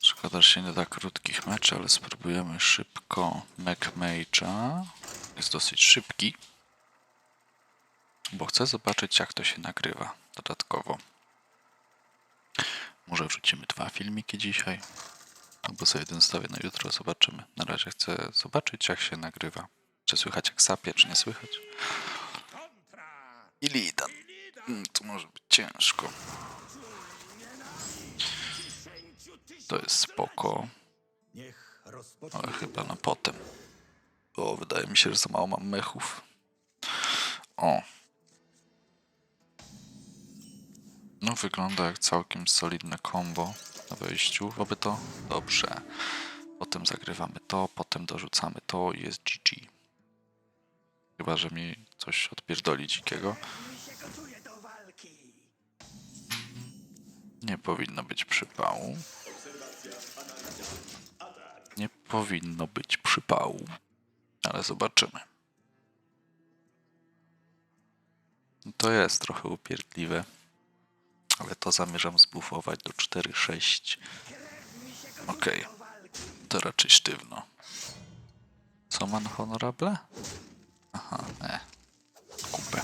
Szkoda, że się nie da krótkich meczy, ale spróbujemy szybko Neck Mage'a. Jest dosyć szybki. Bo chcę zobaczyć, jak to się nagrywa dodatkowo. Może wrzucimy dwa filmiki dzisiaj. Albo sobie jeden stawię na jutro, zobaczymy. Na razie chcę zobaczyć, jak się nagrywa. Czy słychać jak sapie, czy nie słychać. Illidan. Mm, To może być ciężko. To jest spoko. Ale chyba na potem. Bo wydaje mi się, że za mało mam mechów. O. No wygląda jak całkiem solidne combo na wejściu. Woby to dobrze. Potem zagrywamy to, potem dorzucamy to i jest GG. Chyba, że mi coś odpierdoli dzikiego. Nie powinno być przypału. Powinno być przypału. Ale zobaczymy. No To jest trochę upierdliwe. Ale to zamierzam zbufować do 4-6. Okej. To raczej sztywno. Co man honorable? Aha, nie. Kupę.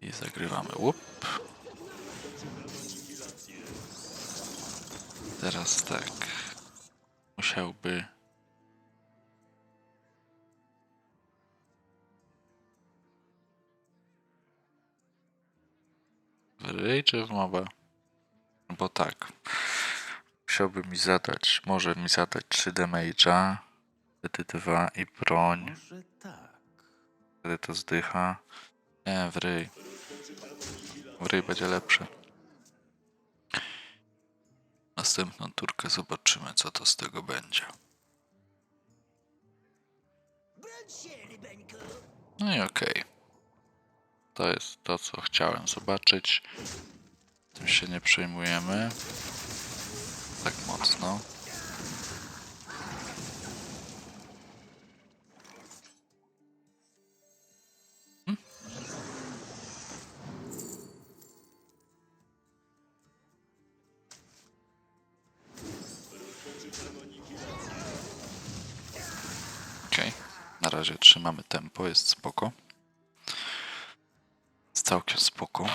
I zagrywamy łup. Teraz tak. Musiałby. W ryj czy w moba? Bo tak. Musiałby mi zadać, może mi zadać 3 damage'a, wtedy 2 i broń, Może tak. wtedy to zdycha. Nie, w ryj. W ryj będzie lepszy. Następną turkę zobaczymy, co to z tego będzie. No i okej. To jest to, co chciałem zobaczyć. Tym się nie przejmujemy. Tak mocno. Razie trzymamy tempo, jest spoko. Jest całkiem spoko.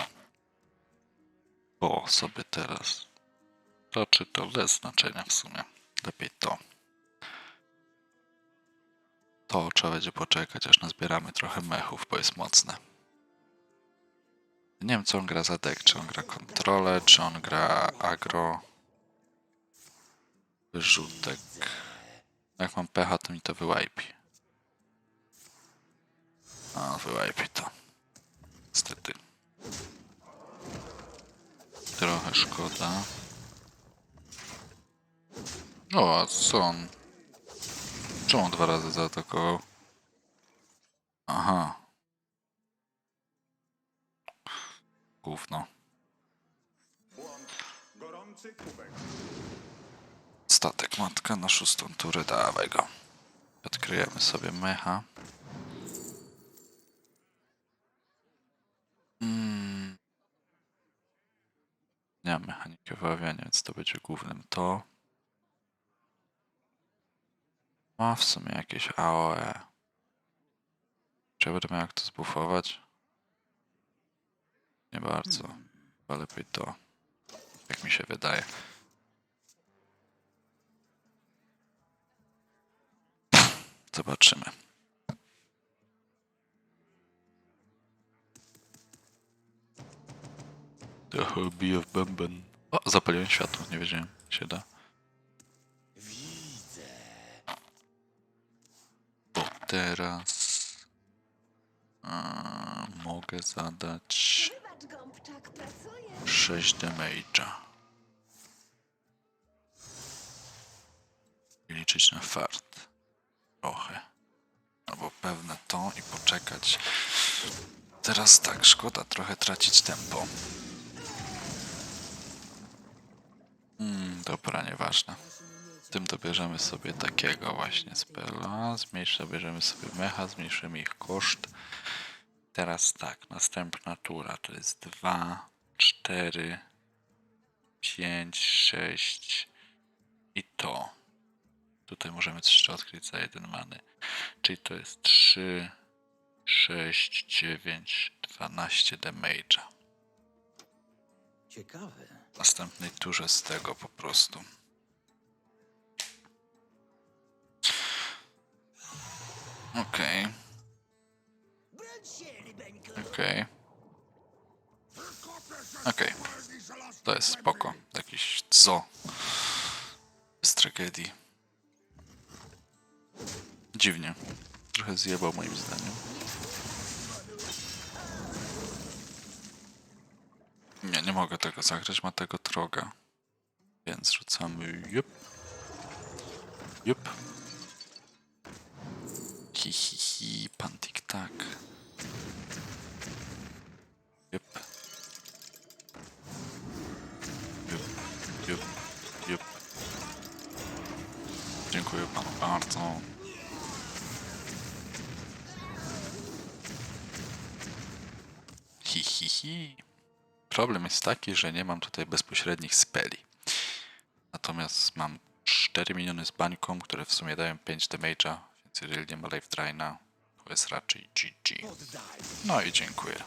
Bo sobie teraz. Czy to bez znaczenia w sumie. Lepiej to. To trzeba będzie poczekać, aż nazbieramy trochę mechów, bo jest mocne. Nie wiem, co on gra za deck. Czy on gra kontrolę, czy on gra agro. Wyrzutek. Jak mam pecha, to mi to wyłajpi. A, wyłajpi to. Niestety. Trochę szkoda. O, a co on? Czemu on dwa razy zaatakował? Aha. Gówno. Statek matka na szóstą turę, dawaj go. Odkryjemy sobie mecha. Nie mam mechaniki wyławiania, więc to będzie głównym to. Ma w sumie jakieś AOE. Czy ja będę miał jak to zbufować? Nie bardzo. Chyba lepiej to. Jak mi się wydaje. Zobaczymy. Bije w bęben. O, zapaliłem światło, nie wiedziałem, się da. Bo teraz a, mogę zadać Wybacz, Gąbczak, pracuje. 6 damage'a. I liczyć na fart. Trochę. Albo pewne to i poczekać. Teraz tak, szkoda trochę tracić tempo. Dobra, nieważne. Tym dobierzemy sobie takiego właśnie spela. Zmniejsza, bierzemy sobie mecha, zmniejszymy ich koszt. Teraz tak, następna tura to jest 2, 4, 5, 6 i to. Tutaj możemy jeszcze odkryć za jeden many. Czyli to jest 3, 6, 9, 12 damage'a. Ciekawe. W następnej turze z tego po prostu. Okej, okej. Okej. To jest spoko. Jakiś zo. Z tragedii. Dziwnie. Trochę zjebał moim zdaniem. Nie, nie mogę tego zagrać, ma tego troga. Więc rzucamy jup. Jup. Hi hi hi, pan tik tak. Jup. Jup, jup, jup. Dziękuję panu bardzo. Hi hi hi. Problem jest taki, że nie mam tutaj bezpośrednich speli. Natomiast mam 4 miniony z bańką, które w sumie dają 5 damage'a, więc jeżeli nie ma life draina, to jest raczej GG. No i dziękuję.